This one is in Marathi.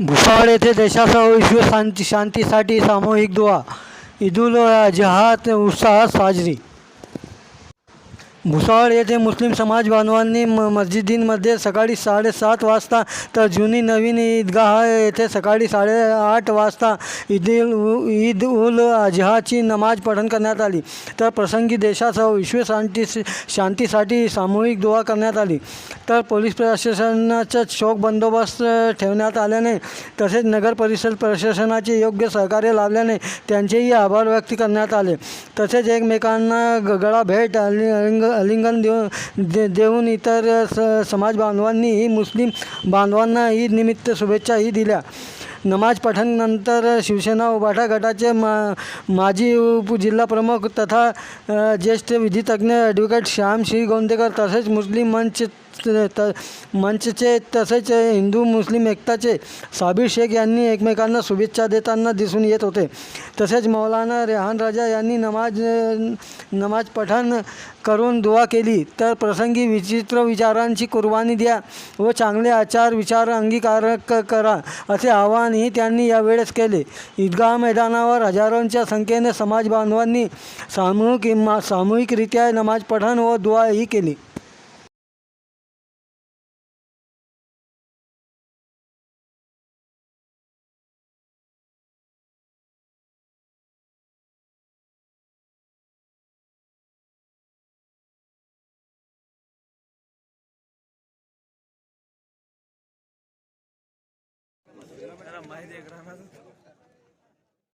भुसावळ येथे देशासह विश्व शांती शांतीसाठी सामूहिक दुवा ईदुल जहात उत्साहात साजरी. भुसावळ येथे मुस्लिम समाज बांधवांनी म मस्जिदींमध्ये सकाळी साडेसात वाजता तर जुनी नवीन ईदगाह येथे सकाळी साडेआठ वाजता ईदुल ईद उल अजहाची नमाज पठण करण्यात आली. तर प्रसंगी देशासह विश्व शांती शांतीसाठी सामूहिक दुवा करण्यात आली. तर पोलीस प्रशासनाचा शोक बंदोबस्त ठेवण्यात आल्याने तसेच नगर परिषद प्रशासनाचे योग्य सहकार्य लाभल्याने त्यांचेही आभार व्यक्त करण्यात आले. तसेच एकमेकांना गळा भेट आणि आलिंगन देऊन दे देऊन इतर स समाज बांधवांनीही मुस्लिम बांधवांना ईद निमित्त शुभेच्छाही दिल्या. नमाज पठणनंतर शिवसेना उभाटा गटाचे मा माजी उपजिल्हाप्रमुख तथा ज्येष्ठ विधितज्ञ ॲडव्होकेट श्याम श्री गोंदेकर तसेच मुस्लिम मंच त मंचचे तसेच हिंदू मुस्लिम एकताचे साबिर शेख यांनी एकमेकांना शुभेच्छा देताना दिसून येत होते. तसेच मौलाना रेहान राजा यांनी नमाज नमाज पठण करून दुवा केली. तर प्रसंगी विचित्र विचारांची कुर्बानी द्या व चांगले आचार विचार अंगीकार करा असे आवाहनही त्यांनी यावेळेस केले. ईदगाह मैदानावर हजारोंच्या संख्येने समाज बांधवांनी सामूहिक मा सामूहिकरित्या नमाज पठण व दुआही केली. माहिती आहे ग्रामाचं